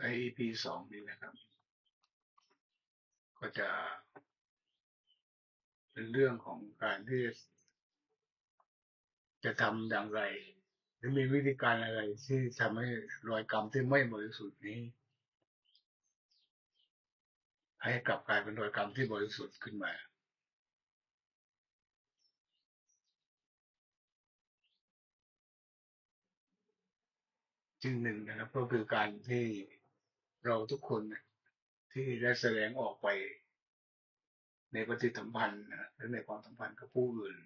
ใน EP สองนี้นะครับ ก็จะ เป็นเรื่องของการที่จะทำอย่างไร หรือมีวิธีการอะไรที่ทำให้รอยกรรมที่ไม่บริสุทธิ์นี้ ให้กลับกลายเป็นรอยกรรมที่บริสุทธิ์ขึ้นมา จึงหนึ่งนะครับก็คือการที่ เราทุกคนที่ได้แสดงออกไปในปฏิสัมพันธ์นะและในความสัมพันธ์กับผู้อื่น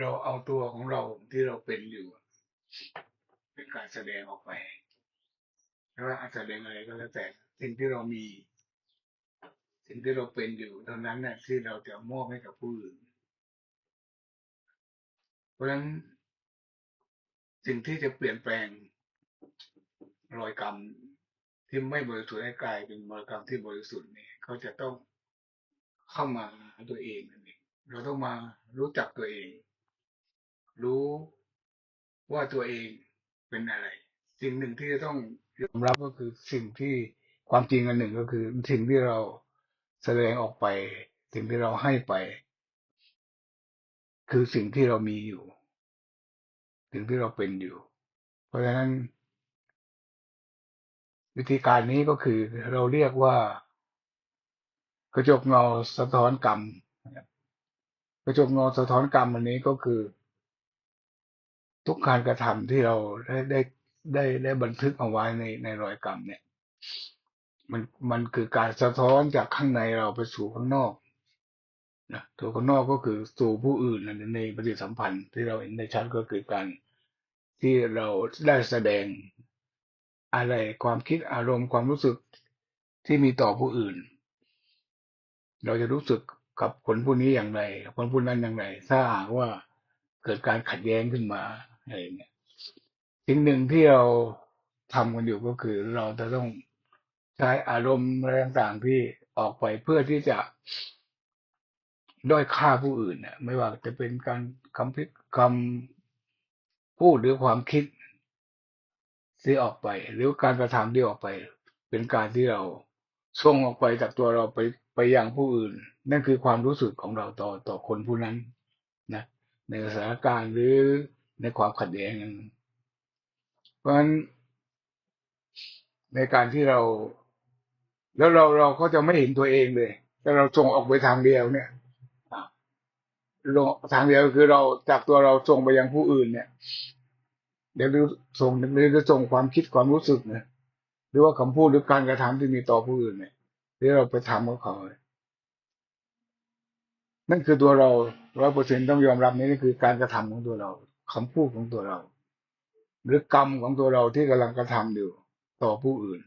เราเอาตัวของเราที่เราเป็นอยู่ เป็นการแสดงออกไปไม่ว่าอาจแสดงอะไรก็แล้วแต่สิ่งที่เรามี สิ่งที่เราเป็นอยู่เท่านั้นน่ะที่เราจะมอบให้กับผู้อื่น เพราะฉะนั้นสิ่งที่จะเปลี่ยนแปลง รอยกรรมที่ไม่บริสุทธิ์ให้กลายเป็นรอยกรรมที่บริสุทธิ์เนี่ยเขาจะต้องเข้ามาหาตัวเองนั่นเองเราต้องมารู้จักตัวเอง รู้ว่าตัวเองเป็นอะไร สิ่งหนึ่งที่จะต้องยอมรับก็คือสิ่งที่ความจริงอันหนึ่งก็คือ สิ่งที่เราแสดงออกไป สิ่งที่เราให้ไป คือสิ่งที่เรามีอยู่ สิ่งที่เราเป็นอยู่ เพราะฉะนั้น วิธีการนี้ก็คือเราเรียกว่ากระจกเงาสะท้อนกรรมกระจกเงาสะท้อนกรรมอันนี้ก็คือ ทุกการกระทำที่เราได้ได้ได้ได้บันทึกเอาไว้ในในรอยกรรมเนี่ย มันมันคือการสะท้อนจากข้างในเราไปสู่ข้างนอกนะตัวข้างนอกก็คือสู่ผู้อื่นในปฏิสัมพันธ์ที่เราเห็นในชั้นก็คือการที่เราได้แสดง อะไรความคิดอารมณ์ความรู้สึกที่มีต่อผู้อื่น เราจะรู้สึกกับคนผู้นี้อย่างไรคนผู้นั้นอย่างไร ถ้าหากว่าเกิดการขัดแย้งขึ้นมาอะไรอย่างเงี้ยสิ่งหนึ่งที่เราทำกันอยู่ก็คือ เราจะต้องใช้อารมณ์อะไรต่างๆที่ออกไปเพื่อที่จะด้อยค่าผู้อื่นเนี่ยไม่ว่าจะเป็นการคำพิคำพูดหรือความคิด ที่ออกไป หรือการกระทำที่ออกไป เป็นการที่เราส่งออกไปจากตัวเราไปไปยังผู้อื่น นั่นคือความรู้สึกของเราต่อต่อคนผู้นั้นนะในสถานการณ์หรือในความขัดแย้งเพราะฉะนั้นในการที่เรา แล้วเราเราก็จะไม่เห็นตัวเองเลย แต่เราส่งออกไปทางเดียวเนี่ยทางเดียวคือเราจากตัวเราส่งไปยังผู้อื่นเนี่ย เดี๋ยวส่งเดี๋ยวส่งความคิดความรู้สึกเนี่ยหรือว่าคำพูดหรือการกระทำที่มีต่อผู้อื่นเนี่ยที่เราไปทำกับเขานั่นคือตัวเราร้อยเปอร์เซ็นต้องยอมรับนี่นี่คือการกระทำของตัวเราคำพูดของตัวเรา หรือกรรมของตัวเราที่กำลังกระทำอยู่ต่อผู้อื่น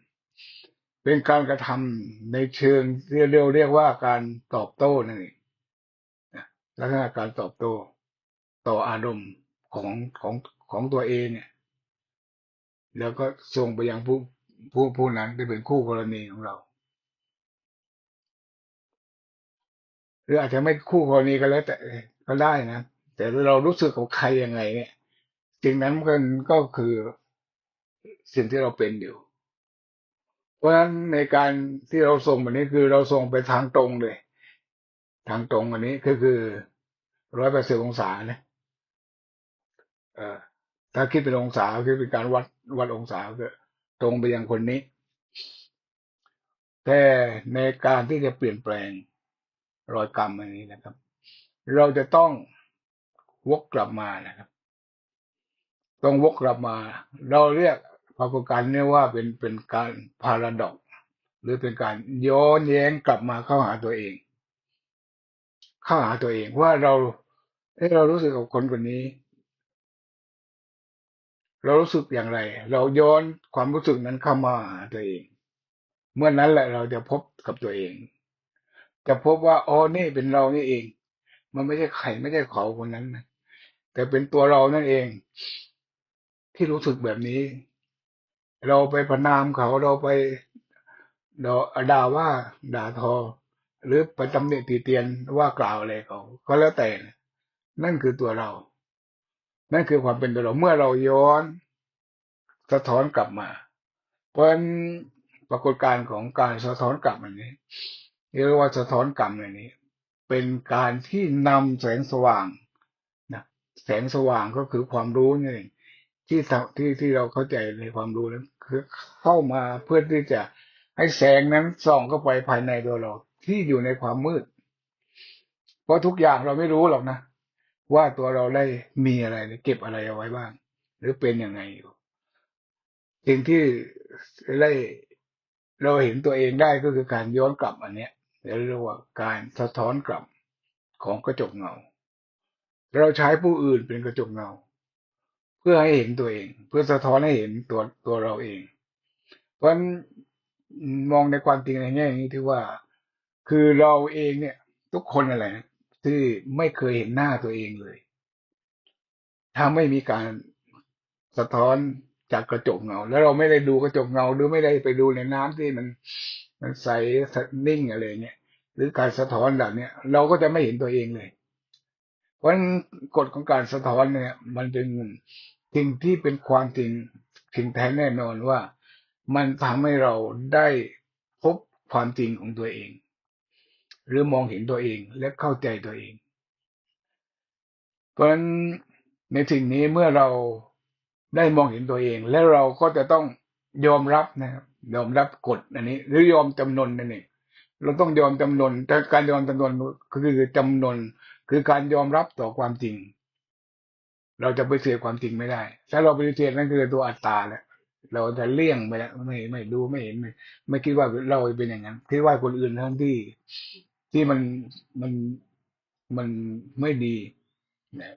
เป็นการกระทำในเชิงเรียกเรียกว่าการตอบโต้นั่นเองลักษณะการตอบโต้ต่ออารมณ์ ของของของตัวเองเนี่ย แล้วก็ส่งไปยังผู้ผู้ผู้นั้นที่เป็นคู่กรณีของเราหรืออาจจะไม่คู่กรณีกันแล้ว แต่ก็ได้นะแต่เรารู้สึกกับใครยังไง เนี่ยสิ่งนั้นมันก็คือสิ่งที่เราเป็นอยู่ เพราะฉะนั้นในการที่เราส่งแบบนี้คือเราส่งไปทางตรงเลย ทางตรงอันนี้ก็คือร้อยแปดสิบองศานะเอ่อ ถ้าคิดเป็นองศาคือเป็นการวัดวัดองศาคือตรงไปยังคนนี้ แต่ในการที่จะเปลี่ยนแปลงรอยกรรมอันนี้นะครับ เราจะต้องวกกลับมานะครับ ต้องวกกลับมา เราเรียกปรากฏการณ์นี้ว่าเป็นเป็นการพาราดอกหรือเป็นการย้อนแย้งกลับมาเข้าหาตัวเอง เข้าหาตัวเองว่าเราเเรารู้สึกกับคนคนนี้ เรารู้สึกอย่างไร เราย้อนความรู้สึกนั้นเข้ามาตัวเอง เมื่อนั้นแหละเราจะพบกับตัวเอง จะพบว่าอ๋อนี่เป็นเรานี่เอง มันไม่ใช่ใครไม่ใช่เขาคนนั้นนะแต่เป็นตัวเรานั่นเอง ที่รู้สึกแบบนี้ เราไปประนามเขาเราไปด่าว่าด่าทอ หรือไปตำหนิตีเตียนว่ากล่าวอะไรเขาก็แล้วแต่นั่นคือตัวเรา นั่นคือความเป็นตัวเราเมื่อเราย้อน สะท้อนกลับมา เพราะฉะนั้นปรากฏการณ์ของการสะท้อนกลับอันนี้เรียกว่าสะท้อนกลับอันนี้ เป็นการที่นำแสงสว่างนะแสงสว่างก็คือความรู้นี่เองที่ที่ที่เราเข้าใจในความรู้นั้นคือเข้ามาเพื่อที่จะให้แสงนั้นส่องเข้าไปภายในตัวเราที่อยู่ในความมืด เพราะทุกอย่างเราไม่รู้หรอกนะ ว่าตัวเราได้มีอะไรเก็บอะไรเอาไว้บ้าง หรือเป็นยังไงอยู่สิ่งที่ได้เราเห็นตัวเองได้ก็คือการย้อนกลับอันเนี้ยเรียกว่าการสะท้อนกลับของกระจกเงา เราใช้ผู้อื่นเป็นกระจกเงา เพื่อให้เห็นตัวเอง เพื่อสะท้อนให้เห็นตัวตัวเราเอง เพราะฉะนั้นมองในความจริงในแง่นี้ที่ว่า คือเราเองเนี่ย ทุกคนอะไร ที่ไม่เคยเห็นหน้าตัวเองเลย ถ้าไม่มีการสะท้อนจากกระจกเงา แล้วเราไม่ได้ดูกระจกเงาหรือไม่ได้ไปดูในน้ำที่มันมันใสนิ่งอะไรเนี่ยหรือการสะท้อนแบบเนี้ยเราก็จะไม่เห็นตัวเองเลย เพราะกฎของการสะท้อนเนี่ย มันเป็นสิ่งที่เป็นความจริงสิ่งแท้แน่นอนว่า มันทำให้เราได้พบความจริงของตัวเอง หรือมองเห็นตัวเองและเข้าใจตัวเอง เพราะฉะนั้นในสิ่งนี้เมื่อเราได้มองเห็นตัวเอง และเราก็จะต้องยอมรับนะครับยอมรับกฎอันนี้ หรือยอมจำนนนั่นเองเราต้องยอมจำนนแต่การยอมจำนนคือจำนนคือการยอมรับต่อความจริง เราจะไปเสียความจริงไม่ได้ ถ้าเราไปเสียนั่นคือตัวอัตตาแล้วเราจะเลี่ยงไปแล้วไม่ไม่ดูไม่เห็นไม่ไม่คิดว่าเราเป็นอย่างนั้นคิดว่าคนอื่นทั้งที่ ที่มันมันมันไม่ดีนะ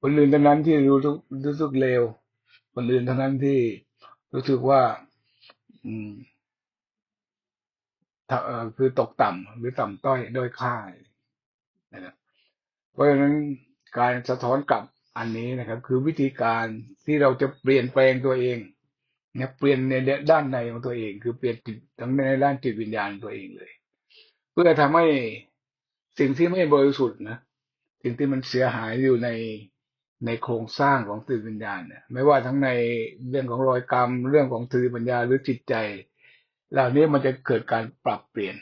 คนอื่นเทั้งนั้นที่รู้สึกรู้สึกเลวคนอื่นเทั้งนั้นที่รู้สึกว่า อืมคือตกต่ำหรือต่ำต้อยโดยค่านะครับเพราะฉะนั้นการสะท้อนกลับอันนี้นะครับ คือวิธีการที่เราจะเปลี่ยนแปลงตัวเองเนี่ยเปลี่ยนในด้านในของตัวเอง คือเปลี่ยนจิตทั้งในด้านจิตวิญญาณตัวเองเลย เพื่อทำให้สิ่งที่ไม่บริสุทธิ์นะสิ่งที่มันเสียหายอยู่ในในโครงสร้างของจิตวิญญาณเนี่ยไม่ว่าทั้งในเรื่องของรอยกรรม เรื่องของจิตวิญญาหรือจิตใจ เหล่านี้มันจะเกิดการปรับเปลี่ยน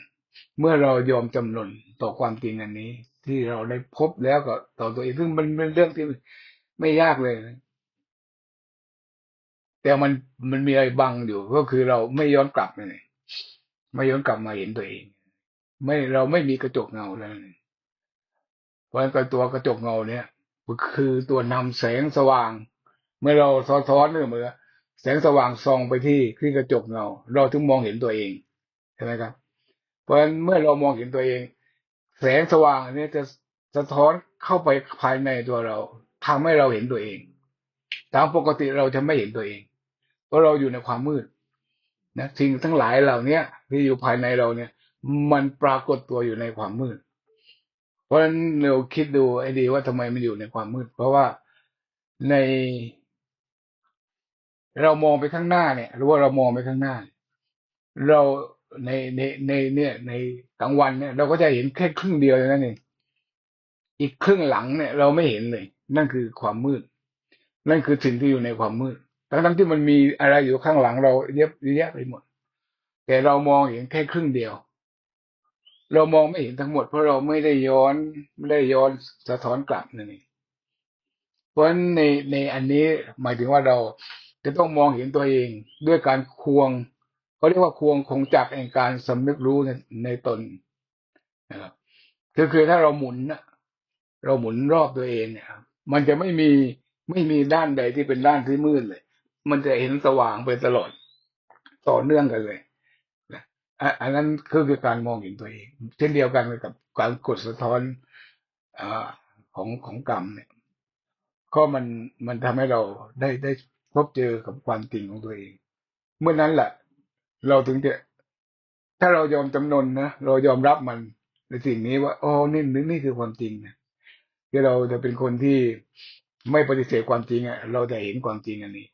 เมื่อเรายอมจำนนต่อความจริงอันนี้ ที่เราได้พบแล้วก็ต่อตัวเองซึ่งมันเป็นเรื่องที่ไม่ยากเลยนะแต่มันมันมีอะไรบังอยู่ ก็คือเราไม่ย้อนกลับเลยไม่ย้อนกลับมาเห็นตัวเอง ไม่เราไม่มีกระจกเงาแล้วเพราะฉะนั้นตัวกระจกเงาเนี่ยคือตัวนำแสงสว่าง เมื่อเราสะท้อนเนี่ยเมื่อแสงสว่างส่องไปที่ที่กระจกเงาเราถึงมองเห็นตัวเองใช่ไหมครับ เพราะฉะนั้นเมื่อเรามองเห็นตัวเอง แสงสว่างเนี้จะสะท้อนเข้าไปภายในตัวเราทำให้เราเห็นตัวเอง ตามปกติเราจะไม่เห็นตัวเอง เพราะเราอยู่ในความมืดนะสิ่งทั้งหลายเหล่านี้ที่อยู่ภายในเราเนี่ย มันปรากฏตัวอยู่ในความมืด เพราะฉะนั้นเราคิดดูไอ้ดีว่าทำไมมันอยู่ในความมืด เพราะว่าใน เรามองไปข้างหน้าเนี่ย หรือว่าเรามองไปข้างหน้า เราในในในเนี่ยในกลางวันเนี่ย เราก็จะเห็นแค่ครึ่งเดียวนั่นเองอีกครึ่งหลังเนี่ย เราไม่เห็นเลย นั่นคือความมืด นั่นคือสิ่งที่อยู่ในความมืดทั้งทั้งที่มันมีอะไรอยู่ข้างหลังเราเยอะแยะไปหมด แต่เรามองเห็นแค่ครึ่งเดียว เรามองไม่เห็นทั้งหมดเพราะเราไม่ได้ย้อนไม่ได้ย้อนสะท้อนกลับนั่นเองเพราะฉะนั้นในในอันนี้หมายถึงว่าเราจะต้องมองเห็นตัวเองด้วยการควงเขาเรียกว่าควงคงจักแห่งการสำนึกรู้ในในตนนะครับคือคือถ้าเราหมุนนะเราหมุนรอบตัวเองเนี่ยมันจะไม่มีไม่มีด้านใดที่เป็นด้านที่มืดเลย มันจะเห็นสว่างไปตลอดต่อเนื่องกันเลย อันนั้นคือคือการมองเห็นตัวเอง เช่นเดียวกันกับการกดสะท้อนอของของกรรมเนี่ย ก็มันมันทำให้เราได้ได้พบเจอกับความจริงของตัวเอง เมื่อนั้นแหละเราถึงจะถ้าเรายอมจำนนนะเรายอมรับมันในสิ่งนี้ว่าอ๋อนี่นี่นี่คือความจริงนะที่เราจะเป็นคนที่ไม่ปฏิเสธความจริงอะ เราจะเห็นความจริงอันนี้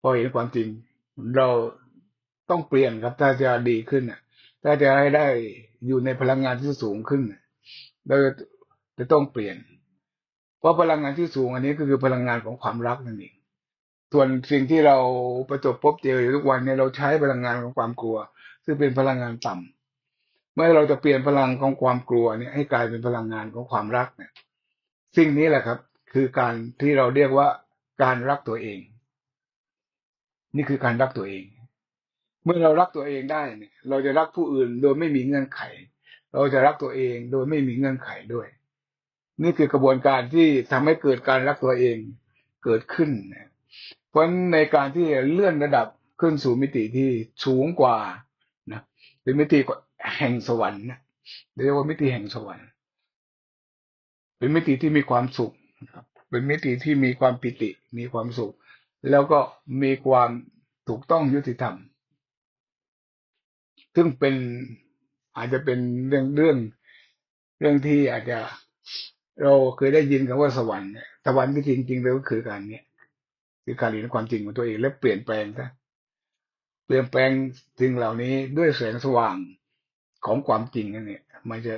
พอเห็นความจริง เรา ต้องเปลี่ยนครับถ้าจะดีขึ้นอะถ้าจะให้ได้อยู่ในพลังงานที่สูงขึ้นเราจะต้องเปลี่ยน เพราะพลังงานที่สูงอันนี้ก็คือพลังงานของความรักนั่นเองส่วนสิ่งที่เราประสบพบเจออยู่ทุกวันเนี่ยเราใช้พลังงานของความกลัว ซึ่งเป็นพลังงานต่ำเมื่อเราจะเปลี่ยนพลังของความกลัวเนี่ยให้กลายเป็นพลังงานของความรักเนี่ย สิ่งนี้แหละครับ คือการที่เราเรียกว่าการรักตัวเอง นี่คือการรักตัวเอง เมื่อเรารักตัวเองได้เนี่ย เราจะรักผู้อื่นโดยไม่มีเงื่อนไข เราจะรักตัวเองโดยไม่มีเงื่อนไขด้วย นี่คือกระบวนการที่ทำให้เกิดการรักตัวเองเกิดขึ้นเพราะในการที่เลื่อนระดับขึ้นสู่มิติที่สูงกว่านะเป็นมิติแห่งสวรรค์นะเรียกว่ามิติแห่งสวรรค์เป็นมิติที่มีความสุขนะครับเป็นมิติที่มีความปิติ มีความสุข แล้วก็มีความถูกต้องยุติธรรม ซึ่งเป็นอาจจะเป็นเรื่องเรื่อง เรื่องที่อาจจะเราเคยได้ยินคำว่าสวรรค์เนี่ยสวรรค์ที่จริงๆแล้วก็คือการเนี้ยคือการเรียนความจริงของตัวเองและเปลี่ยนแปลงซะเปลี่ยนแปลงสิ่งเหล่านี้ด้วยแสงสว่างของความจริงนั่นเนี่ยมันจะ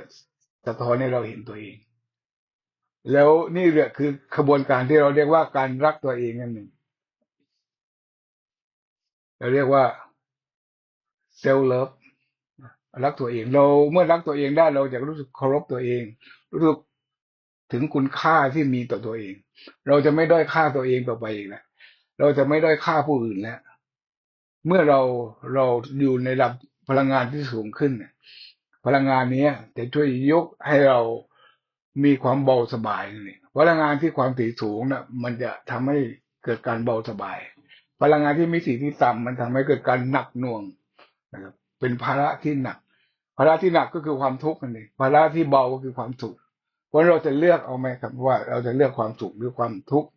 สะท้อนให้เราเห็นตัวเอง แล้วนี่แหละคือขบวนการที่เราเรียกว่าการรักตัวเองนั่นหนึ่งเราเรียกว่าเซลล์เลิฟ รักตัวเอง เราเมื่อรักตัวเองได้เราจะรู้สึกเคารพตัวเอง รู้สึกถึงคุณค่าที่มีต่อตัวเอง เราจะไม่ด้อยค่าตัวเองต่อไปอีกแล้วเราจะไม่ด้อยค่าผู้อื่นแล้วเมื่อเราเราอยู่ในระดับพลังงานที่สูงขึ้นพลังงานนี้จะช่วยยกให้เรามีความเบาสบายนี่พลังงานที่ความถี่สูงนะ่ะ มันจะทำให้เกิดการเบาสบาย พลังงานที่มีสีที่ต่ำมันทำให้เกิดการหนักหน่วงนะครับ เป็นภาระที่หนัก ภาระที่หนักก็คือความทุกข์นั่นเองภาระที่เบาก็คือความสุขเพราะเราจะเลือกเอาไหมครับว่า เราจะเลือกความสุขหรือความทุกข์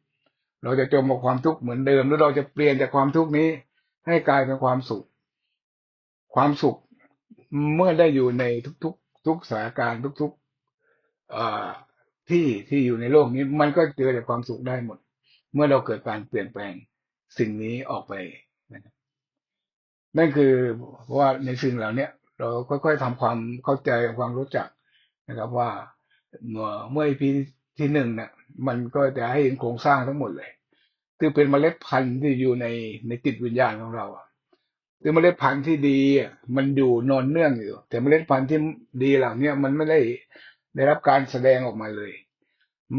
เราจะจมกับความทุกข์เหมือนเดิมหรือเราจะเปลี่ยนจากความทุกข์นี้ ให้กลายเป็นความสุข ความสุขเมื่อได้อยู่ในทุกๆ ทุกสถานการณ์ทุกๆที่ที่อยู่ในโลกนี้ มันก็เจอแต่ความสุขได้หมด เมื่อเราเกิดการเปลี่ยนแปลงสิ่งนี้ออกไปนะครับ นั่นคือเพราะว่าในสิ่งเหล่านี้เราค่อยๆทำความเข้าใจความรู้จักนะครับว่าเมื่อเมื่อพีที่หนึ่งเนี่ยมันก็จะให้เห็นโครงสร้างทั้งหมดเลยคือเป็นเมล็ดพันธุ์ที่อยู่ในในจิตวิญญาณของเราคือเมล็ดพันธุ์ที่ดีมันอยู่นอนเนื่องอยู่ แต่เมล็ดพันธุ์ที่ดีเหล่านี้มันไม่ได้ได้รับการแสดงออกมาเลย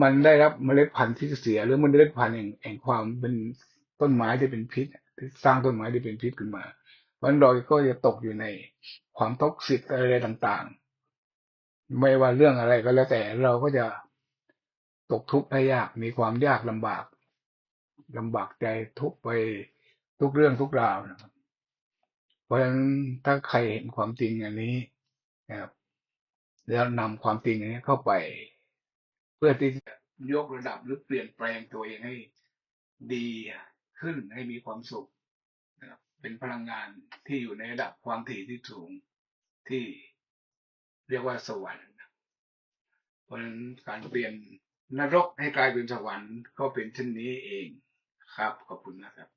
มันได้รับเมล็ดพันธุ์ที่เสีย หรือมเมล็ดพันธุ์แห่งแห่งความเป็นต้นไม้ที่เป็นพิษที่สร้างต้นไม้ที่เป็นพิษขึ้นมา วันดอยก็จะตกอยู่ในความท็อกซิกอะไรต่างๆ ไม่ว่าเรื่องอะไรก็แล้วแต่เราก็จะตกทุกข์ได้ยากมีความยากลำบากลำบากใจทุกไปทุกเรื่องทุกราวนะครับ เพราะฉะนั้นถ้าใครเห็นความจริงอย่างนี้นะครับแล้วนำความจริงนี้เข้าไป เพื่อที่จะยกระดับหรือเปลี่ยนแปลงตัวเองให้ดีขึ้นให้มีความสุข เป็นพลังงานที่อยู่ในระดับความถี่ที่สูงที่เรียกว่าสวรรค์ เพราะฉะนั้นการเปลี่ยนนรกให้กลายเป็นสวรรค์ก็เป็นเช่นนี้เองครับขอบคุณนะครับ